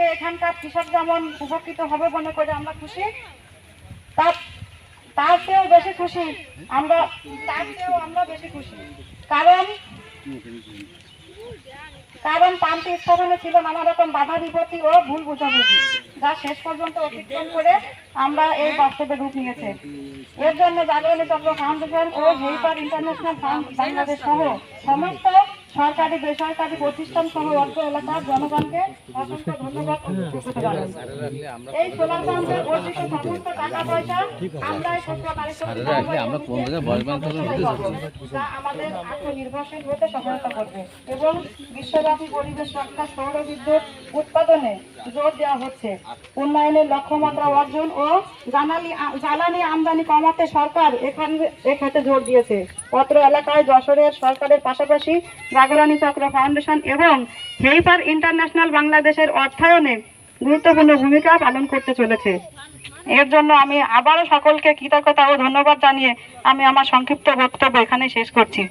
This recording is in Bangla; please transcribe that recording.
থেকে এখানকার কৃষক যেমন উপকৃত হবে মনে করে আমরা খুশি। তার তার চেয়েও বেশি খুশি আমরা তার চেয়েও আমরা বেশি খুশি। কারণ কারণ পাম্পটি স্থাপনে ছিল নানা রকম বাধা বিপত্তি ও ভুল বোঝাবুঝি, যা শেষ পর্যন্ত অতিক্রম করে আমরা এই বাস্তবে রূপ নিয়েছে। এর জন্য জাগরণী চক্র ফাউন্ডেশন ও হেল্পার ইন্টারন্যাশনাল ফান্ড বাংলাদেশ সহ সমস্ত সরকারি বেসরকারি প্রতিষ্ঠান সহ অর্থ এলাকার জনগণকে অসংখ্য ধন্যবাদ ও কৃতজ্ঞতা জানাই। এই সোলার পাম্পের অর্জিত সমস্ত টাকা পয়সা আমরাই শস্য কারিগরি আমরা কোন জায়গায় বয়স বান্ধব যা আমাদের আত্মনির্ভরশীল হতে সহায়তা করবে এবং বিশ্বব্যাপী পরিবেশ রক্ষা সৌর বিদ্যুৎ উৎপাদনে জোর দেওয়া হচ্ছে। উন্নয়নের লক্ষ্যমাত্রা অর্জন ও জ্বালানি জ্বালানি আমদানি কমাতে সরকার এখানে এক্ষেত্রে জোর দিয়েছে। পত্র এলাকায় যশোরের সরকারের পাশাপাশি জাগরণী চক্র ফাউন্ডেশন এবং হেইপার ইন্টারন্যাশনাল বাংলাদেশের অর্থায়নে গুরুত্বপূর্ণ ভূমিকা পালন করতে চলেছে। এর জন্য আমি আবারও সকলকে কৃতজ্ঞতা ও ধন্যবাদ জানিয়ে আমি আমার সংক্ষিপ্ত বক্তব্য এখানে শেষ করছি।